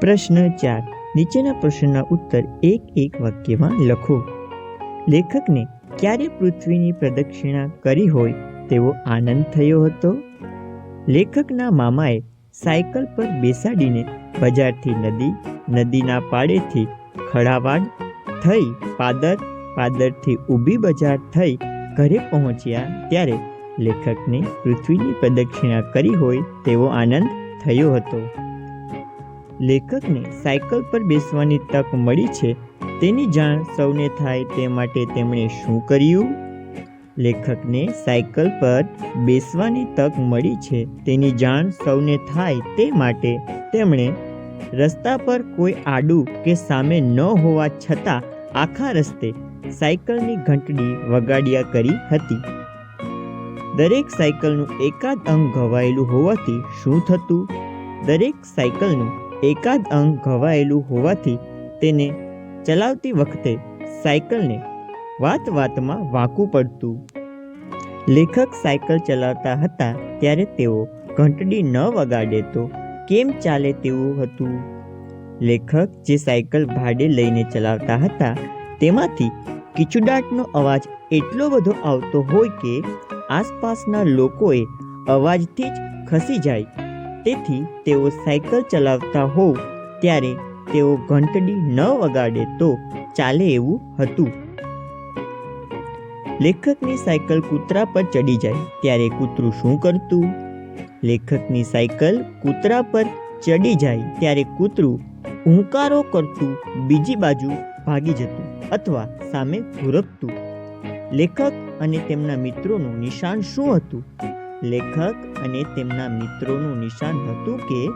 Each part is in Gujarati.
પ્રશ્ન ચાર. નીચેના પ્રશ્નના ઉત્તર એક એક વાક્યમાં લખો. લેખકને ક્યારે પૃથ્વીની પ્રદક્ષિણા કરી હોય તેવો આનંદ થયો હતો? લેખકના મામાએ સાયકલ પર બેસાડીને બજારથી નદી, નદીના પાળેથી ખડાવાડ થઈ પાદર, પાદરથી ઊભી બજાર થઈ ઘરે પહોંચ્યા ત્યારે લેખકને પૃથ્વીની પ્રદક્ષિણા કરી હોય તેવો આનંદ થયો હતો. લેખકને સાયકલ પર બેસવાની તક મળી છે તેની જાણ સૌને થાય તે માટે તેમણે શું કર્યું? લેખકને સાયકલ પર બેસવાની તક મળી છે તેની જાણ સૌને થાય તે માટે તેમણે રસ્તા પર કોઈ આડું કે સામે ન હોવા છતાં આખા રસ્તે સાયકલની ઘંટડી વગાડ્યા કરી હતી. દરેક સાયકલનું એકાદ અંગ ઘવાયેલું હોવાથી શું થતું? દરેક સાયકલનું એકાદ અંગ ઘવાયેલું હોવાથી તેને ચલાવતી વખતે સાયકલને વાત વાતમાં વાંકું પડતું. લેખક સાયકલ ચલાવતા હતા ત્યારે તેઓ ઘંટડી ન વગાડે તો કેમ ચાલે તેવું હતું? લેખક જે સાયકલ ભાડે લઈને ચલાવતા હતા તેમાંથી કિચુડાટનો અવાજ એટલો બધો આવતો હોય કે આસપાસના લોકોએ અવાજથી જ ખસી જાય. તેથી તેઓ સાયકલ ચલાવતા હોવ ત્યારે તેઓ ઘંટડી ન વગાડે તો ચાલે એવું હતું. લેખકની સાયકલ કૂતરા પર ચડી જાય ત્યારે કૂતરું શું કરતું? લેખકની સાયકલ કૂતરા પર ચડી જાય ત્યારે કૂતરું હુંકારો કરતું, બીજી બાજુ ભાગી જતું અથવા સામે ભુરકતું લેખક અને તેમના મિત્રોનું નિશાન શું હતું? લેખક અને તેમના મિત્રોનું નિશાન હતું કે,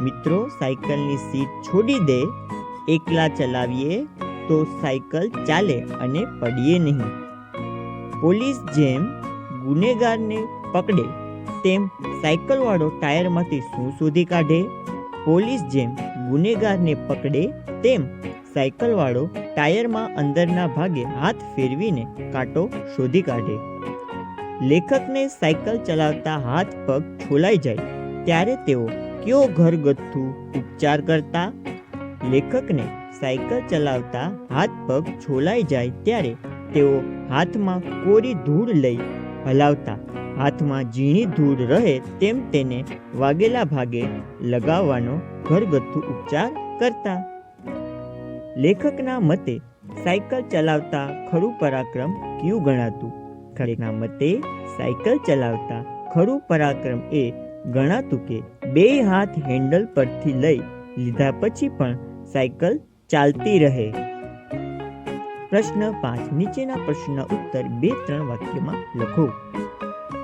મિત્રો, સાયકલની સીટ છોડી દે, એકલા ચલાવીએ તો સાયકલ ચાલે અને પડીએ નહીં. પોલીસ જેમ ગુનેગારને પકડે, તેમ સાયકલવાળો ટાયરમાંથી શું શોધી કાઢે? પોલીસ જેમ ગુનેગારને પકડે, તેમ સાયકલવાળો ટાયરમાં અંદરના ભાગે હાથ ફેરવીને કાંટો શોધી કાઢે. લેખકને સાયકલ ચલાવતા હાથ પગ છોલાઈ જાય, ત્યારે તેઓ કયો ઘરગથ્થુ ઉપચાર કરતા? લેખકને સાયકલ ચલાવતા હાથ પગ છોલાઈ જાય, ત્યારે તેઓ હાથમાં કોરી ધૂળ લઈ હલાવતા. હાથમાં ઝીણી ધૂળ રહે, તેમ તેને વાગેલા ભાગે લગાવવાનો ઘરગથ્થુ ઉપચાર કરતા. લેખકના મતે, સાયકલ ચલાવતા ખરું પરાક્રમ કયું ગણાતું? ખરેના મતે સાયકલ ચલાવતા ખરું પરાક્રમ એ ગણાતું કે બે હાથ હેન્ડલ પરથી લઈ લીધા પછી પણ સાયકલ ચાલતી રહે. પ્રશ્ન પાંચ. નીચેના પ્રશ્નના ઉત્તર બે ત્રણ વાક્યમાં લખો.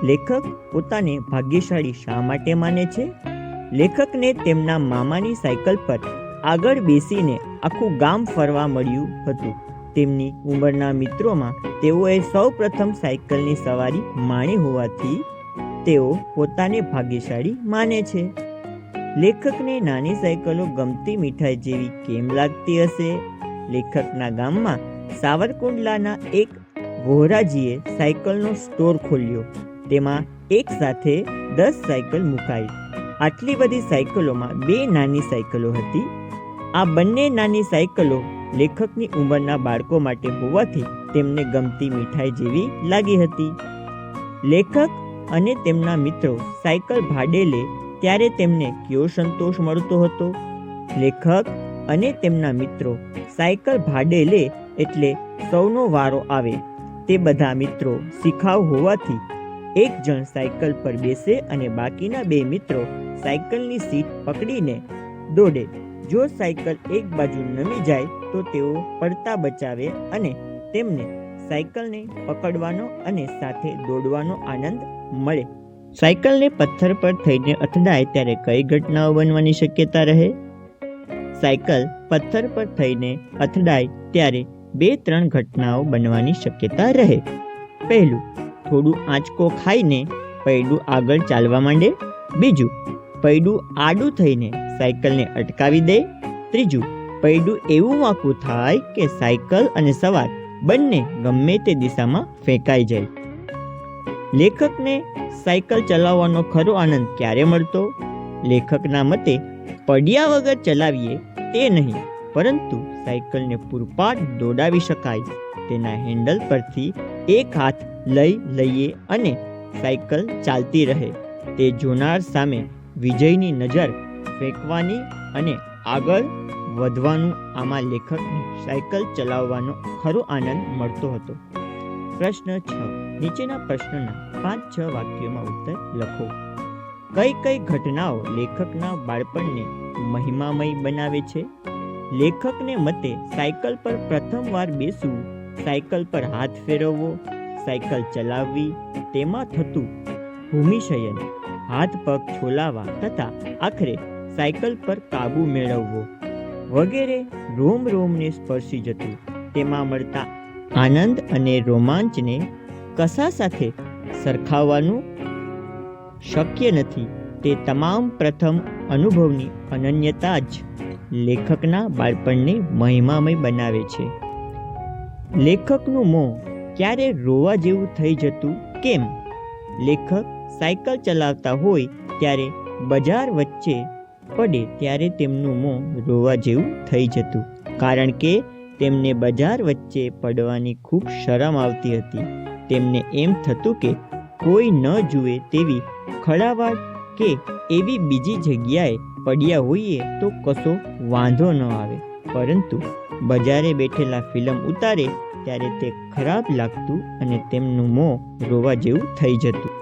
લેખક પોતાને ભાગ્યશાળી શા માટે માને છે? લેખકને તેમના મામાની સાયકલ પર આગળ બેસીને આખું ગામ ફરવા મળ્યું હતું. તેમની ઉંમરના મિત્રોમાં તેઓએ સૌ પ્રથમ સાયકલની સવારી માણી હોવાથી તેઓ પોતાને ભાગ્યશાળી માને છે. લેખકને નાની સાયકલો ગમતી મીઠાઈ જેવી કેમ લાગતી હશે? લેખકના ગામમાં સાવરકુંડલાના એક ગોહરાજીએ સાયકલનો સ્ટોર ખોલ્યો. તેમાં એક સાથે દસ સાયકલ મુકાઈ. આટલી બધી સાયકલોમાં બે નાની સાયકલો હતી. આ બંને નાની સાયકલો લેખકની ઉંમરના બાળકો માટે હોવાથી તેમને ગમતી મીઠાઈ જેવી લાગી હતી. લેખક અને તેમના મિત્રો સાયકલ ભાડે લે ત્યારે તેમને કયો સંતોષ મળતો હતો? લેખક અને તેમના મિત્રો સાયકલ ભાડે લે એટલે સૌનો વારો આવે. તે બધા મિત્રો શીખાવ હોવાથી એક જણ સાયકલ પર બેસે અને બાકીના બે મિત્રો સાયકલની સીટ પકડીને દોડે. જો સાયકલ એક બાજુ નમી જાય, તો તેઓ પડતા બચાવે અને તેમને સાયકલને પકડવાનો અને સાથે દોડવાનો આનંદ મળે. સાયકલને પથ્થર પર થઈને અથડાય ત્યારે કઈ ઘટનાઓ બનવાની શક્યતા રહે? સાયકલ પથ્થર પર થઈને અથડાય ત્યારે બે ત્રણ ઘટનાઓ બનવાની શક્યતા રહે. પહેલું, થોડું આંચકો ખાઈને પૈડું આગળ ચાલવા માંડે. બીજું, પૈડું આડું થઈને સાયકલને અટકાવી દે. ત્રીજું, પૈડું એવું વાંકું થાય કે સાયકલ અને સવાર બંને ગમે તે દિશામાં ફેંકાઈ જાય. લેખકને સાયકલ ચલાવવાનો ખરો આનંદ ક્યારે મળતો? લેખકના મતે, પડ્યા વગર ચલાવીએ તે નહીં, પરંતુ સાયકલને પૂરપાટ દોડાવી શકાય. તેના હેન્ડલ પરથી એક હાથ લઈ લઈએ અને સાયકલ ચાલતી રહે. તે જોનાર સામે વિજયની નજર ફેંકવાની અને આગળ વધવાનું આમાં લેખકને સાયકલ ચલાવવાનો ખરો આનંદ મળતો હતો. પ્રશ્ન છ. નીચેના પ્રશ્નના પાંચ છ વાક્યોમાં ઉત્તર લખો. કઈ કઈ ઘટનાઓ લેખકના બાળપણને મહિમામય બનાવે છે? લેખકને મતે સાયકલ પર પ્રથમવાર બેસવું, સાયકલ પર હાથ ફેરવવો, સાયકલ ચલાવવી, તેમાં થતું ભૂમિશયન, હાથ પગ છોલાવા તથા આખરે સાયકલ પર કાબુ મેળવવો. વગેરે રોમ રોમને સ્પર્શી જતું. તેમાં મળતા આનંદ અને રોમાંચને કશા સાથે સરખાવવાનું શક્ય નથી. તે તમામ પ્રથમ અનુભવની અનન્યતા જ લેખકના બાળપણને મહિમામય બનાવે છે. લેખકનું મોં ક્યારે રોવા જેવું થઈ જતું, કેમ? લેખક સાયકલ ચલાવતા હોય ત્યારે બજાર વચ્ચે પડે ત્યારે તેમનું મોં રોવા જેવું થઈ જતું. કારણ કે તેમને બજાર વચ્ચે પડવાની ખૂબ શરમ આવતી હતી. તેમને એમ થતું કે કોઈ ન જુએ તેવી ખડાવાડ કે એવી બીજી જગ્યાએ પડ્યા હોઈએ તો કશો વાંધો ન આવે. પરંતુ બજારે બેઠેલા ફિલ્મ ઉતારે ત્યારે તે ખરાબ લાગતું અને તેમનું મોં રોવા જેવું થઈ જતું.